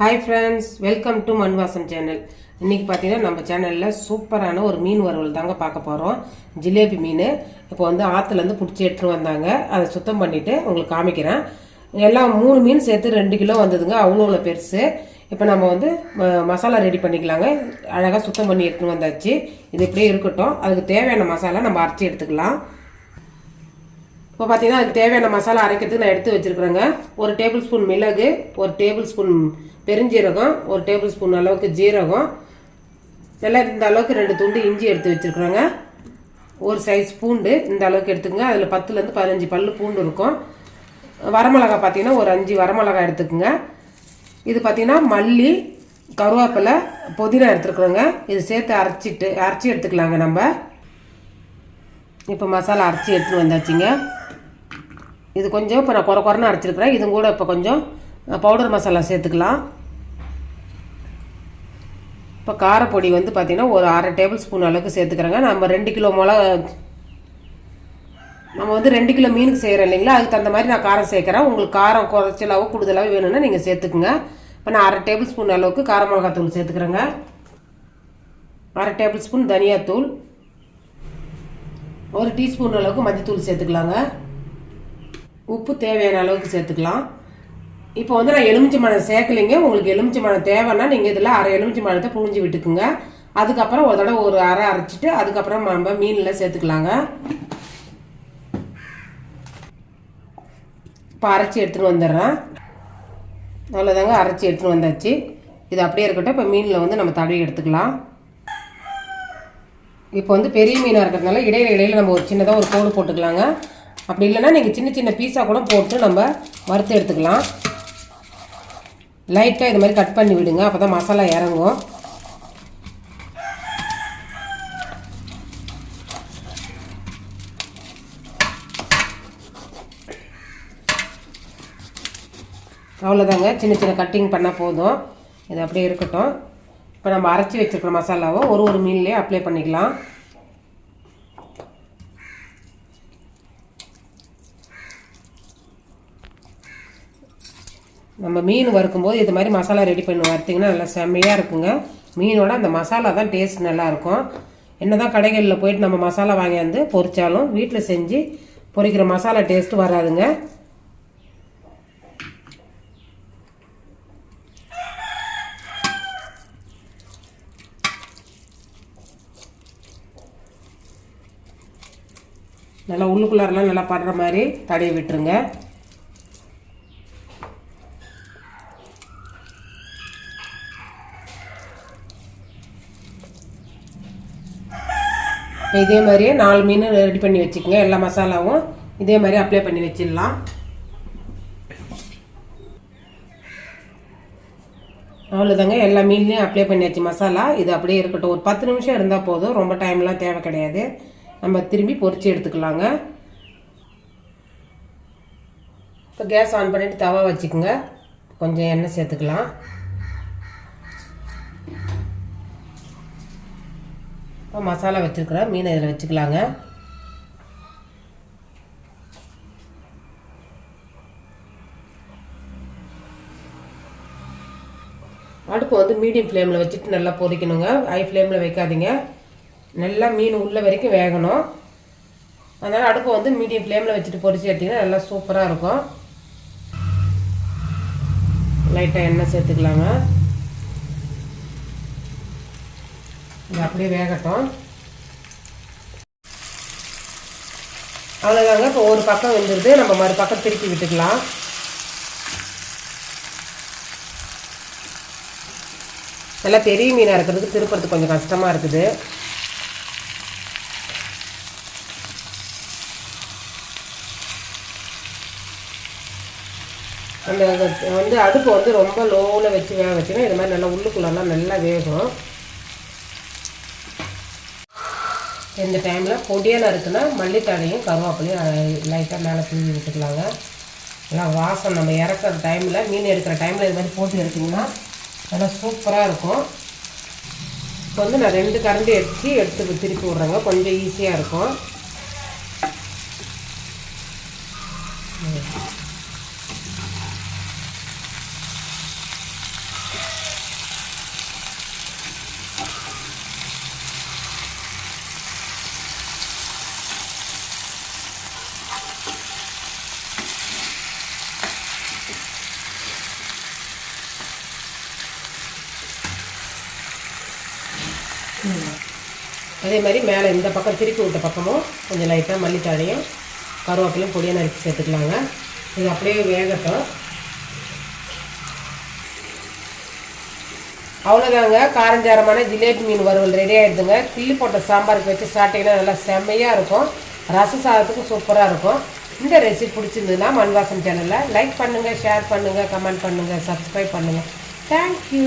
Hi friends welcome to Manvasan channel இன்றைக்கி பார்த்தீங்கன்னா நம்ம சேனலில் சூப்பரான ஒரு மீன் வறுவல் தாங்க பார்க்க போகிறோம் ஜிலேபி மீன். இப்போ வந்து ஆற்றுலேருந்து பிடிச்சி எடுத்துகிட்டு வந்தாங்க. அதை சுத்தம் பண்ணிவிட்டு உங்களுக்கு காமிக்கிறேன். எல்லாம் மூணு மீன் சேர்த்து ரெண்டு கிலோ வந்ததுங்க. அவ்வளோ அவ்வளோ பெருசு. இப்போ நம்ம வந்து ம- மசாலா ரெடி பண்ணிக்கலாங்க. அழகாக சுத்தம் பண்ணி எடுத்துன்னு வந்தாச்சு. இது இப்படியே இருக்கட்டும். அதுக்கு தேவையான மசாலா நம்ம அரைச்சி எடுத்துக்கலாம். இப்போ பார்த்தீங்கன்னா அதுக்கு தேவையான மசாலா அரைக்கிறதுக்கு நான் எடுத்து வச்சுருக்குறேங்க. ஒரு டேபிள் ஸ்பூன் மிளகு ஒரு டேபிள் ஸ்பூன் பெருஞ்சீரகம் ஒரு டேபிள் ஸ்பூன் அளவுக்கு ஜீரகம். நல்லா இந்த அளவுக்கு ரெண்டு துண்டு இஞ்சி எடுத்து வச்சுருக்குறோங்க. ஒரு சைஸ் பூண்டு இந்த அளவுக்கு எடுத்துக்கங்க. அதில் பத்துலேருந்து பதினஞ்சு பல் பூண்டு இருக்கும். வரமிளகா பார்த்தீங்கன்னா ஒரு அஞ்சு வரமிளகா எடுத்துக்கோங்க. இது பார்த்தீங்கன்னா மல்லி கருவேப்பிலை புதினா எடுத்துருக்குறோங்க. இது சேர்த்து அரைச்சிட்டு அரைச்சி எடுத்துக்கலாங்க நம்ம. இப்போ மசாலா அரைச்சி எடுத்துகிட்டு வந்தாச்சுங்க. இது கொஞ்சம் இப்போ நான் குறை குறைன்னு அரைச்சிருக்கிறேன். இதுவும் கூட இப்போ கொஞ்சம் பவுடர் மசாலா சேர்த்துக்கலாம். இப்போ காரப்பொடி வந்து பார்த்திங்கன்னா ஒரு அரை டேபிள் ஸ்பூன் அளவுக்கு சேர்த்துக்கிறேங்க. நம்ம ரெண்டு கிலோ மிளகா நம்ம வந்து ரெண்டு கிலோ மீனுக்கு செய்கிறோம் இல்லைங்களா? அதுக்கு தகுந்த மாதிரி நான் காரம் சேர்க்குறேன். உங்களுக்கு காரம் குறைச்சலாவோ கூடுதலாவோ வேணும்னா நீங்கள் சேர்த்துக்குங்க. இப்போ நான் அரை டேபிள் ஸ்பூன் அளவுக்கு கார மிளகாத்தூள் சேர்த்துக்கிறேங்க. அரை டேபிள் ஸ்பூன் தனியாத்தூள். ஒரு டீஸ்பூன் அளவுக்கு மஞ்சத்தூள் சேர்த்துக்கலாங்க. உப்பு தேவையான அளவுக்கு சேர்த்துக்கலாம். இப்போ வந்து நான் எலுமிச்சை மழம் சேர்க்கலைங்க. உங்களுக்கு எலுமிச்சை மழம் தேவைன்னா நீங்கள் இதில் அரை எலுமிச்சை மழத்தை புழிஞ்சு விட்டுக்குங்க. அதுக்கப்புறம் ஒரு தடவை ஒரு அரை அரைச்சிட்டு அதுக்கப்புறம் நம்ம மீனில் சேர்த்துக்கலாங்க. இப்போ அரைச்சி எடுத்துகிட்டு வந்துடுறேன். அவ்வளோதாங்க அரைச்சி எடுத்துகிட்டு வந்தாச்சு. இது அப்படியே இருக்கட்டும். இப்போ மீனில் வந்து நம்ம தடவி எடுத்துக்கலாம். இப்போ வந்து பெரிய மீனாக இருக்கிறதுனால இடையில இடையில நம்ம ஒரு சின்னதாக ஒரு கோடு போட்டுக்கலாங்க. அப்படி இல்லைன்னா நீங்கள் சின்ன சின்ன பீஸாக கூட போட்டு நம்ம வறுத்து எடுத்துக்கலாம். லைட்டாக இது மாதிரி கட் பண்ணி விடுங்க. அப்போ தான் மசாலா இறங்கும். அவ்வளோதாங்க சின்ன சின்ன கட்டிங் பண்ணால் போதும். இது அப்படியே இருக்கட்டும். இப்போ நம்ம அரைச்சி வச்சிருக்கிற மசாலாவை ஒரு ஒரு மீன்லேயே அப்ளை பண்ணிக்கலாம். நம்ம மீன் வறுக்கும்போது இது மாதிரி மசாலா ரெடி பண்ணி வறுத்திங்கன்னா நல்லா செம்மையாக இருக்குங்க. மீனோட அந்த மசாலா தான் டேஸ்ட் நல்லாயிருக்கும் என்ன தான் கடைகளில் போயிட்டு நம்ம மசாலா வாங்கியாந்து பொறிச்சாலும் வீட்டில் செஞ்சு பொரிக்கிற மசாலா டேஸ்ட்டு வராதுங்க. நல்லா உள்ளுக்குள்ளாரெலாம் நல்லா படுற மாதிரி தடவி விட்டுருங்க. இதே மாதிரியே நாலு மீன் ரெடி பண்ணி வச்சுக்கோங்க எல்லா மசாலாவும். இதே மாதிரி அப்ளை பண்ணி வச்சிடலாம். அவ்வளோதாங்க எல்லா மீன்லேயும் அப்ளை பண்ணியாச்சு மசாலா. இது அப்படியே இருக்கட்டும். ஒரு பத்து நிமிஷம் இருந்தால் போதும். ரொம்ப டைம்லாம் தேவை கிடையாது. நம்ம திரும்பி பொரிச்சு எடுத்துக்கலாங்க. இப்போ கேஸ் ஆன் பண்ணிவிட்டு தவா வச்சுக்கோங்க. கொஞ்சம் எண்ணெய் சேர்த்துக்கலாம். இப்போ மசாலா வச்சுருக்குறேன். மீனை இதில் வச்சுக்கலாங்க. அடுப்பு வந்து மீடியம் ஃப்ளேமில் வச்சுட்டு நல்லா பொரிக்கணுங்க ஹை ஃப்ளேமில் வைக்காதீங்க. நல்லா மீன் உள்ள வரைக்கும் வேகணும். அதனால் அடுப்பை வந்து மீடியம் ஃப்ளேமில் வச்சுட்டு பொரிச்சு எடுத்திங்கன்னா நல்லா சூப்பராக இருக்கும். லைட்டாக எண்ணெய் சேர்த்துக்கலாங்க. இது அப்படியே வேகட்டும். அவ்வளோதாங்க இப்போ ஒரு பக்கம் வந்துடுது நம்ம மறு பக்கம் திருப்பி விட்டுக்கலாம். நல்லா பெரிய மீனாக இருக்கிறதுக்கு திருப்புறதுக்கு கொஞ்சம் கஷ்டமாக இருக்குது. அந்த வந்து அடுப்பு வந்து ரொம்ப லோவில் வச்சு வேக வச்சுன்னா இது மாதிரி நல்லா உள்ளுக்குள்ளெல்லாம் நல்லா வேகும். இந்த டைமில் பொடியாக இருக்குன்னா மல்லித்தாடையும் கருவேப்பிலையும் லைட்டாக மேலே தூவி விட்டுக்கலாங்க. நல்லா வாசம் நம்ம இறக்குற டைமில் மீன் எடுக்கிற டைமில் இது மாதிரி போட்டு எடுத்திங்கன்னா நல்லா சூப்பராக இருக்கும். இப்போ வந்து நான் ரெண்டு கரண்டி எடுத்து எடுத்து திருப்பி விட்றேங்க. கொஞ்சம் ஈஸியாக இருக்கும். அதே மாதிரி மேலே இந்த பக்கம் திருப்பி விட்ட பக்கமும் கொஞ்சம் லைட்டாக மல்லித்தழையும் கருவேப்பிலையும் பொடியாக நறுக்கி சேர்த்துக்கலாங்க. இது அப்படியே வேகட்டும். அவ்வளோதாங்க காரஞ்சாரமான ஜிலேபி மீன் வறுவல் ரெடி ஆகிடுதுங்க கிள்ளி போட்ட சாம்பாருக்கு வச்சு சாப்பிட்டிங்கன்னா நல்லா செம்மையாக இருக்கும். ரச சாதத்துக்கும் சூப்பராக இருக்கும். இந்த ரெசிபி பிடிச்சிருந்ததுன்னா மண்வாசம் சேனலில் லைக் பண்ணுங்கள் ஷேர் பண்ணுங்கள் கமெண்ட் பண்ணுங்கள் சப்ஸ்கிரைப் பண்ணுங்கள் தேங்க்யூ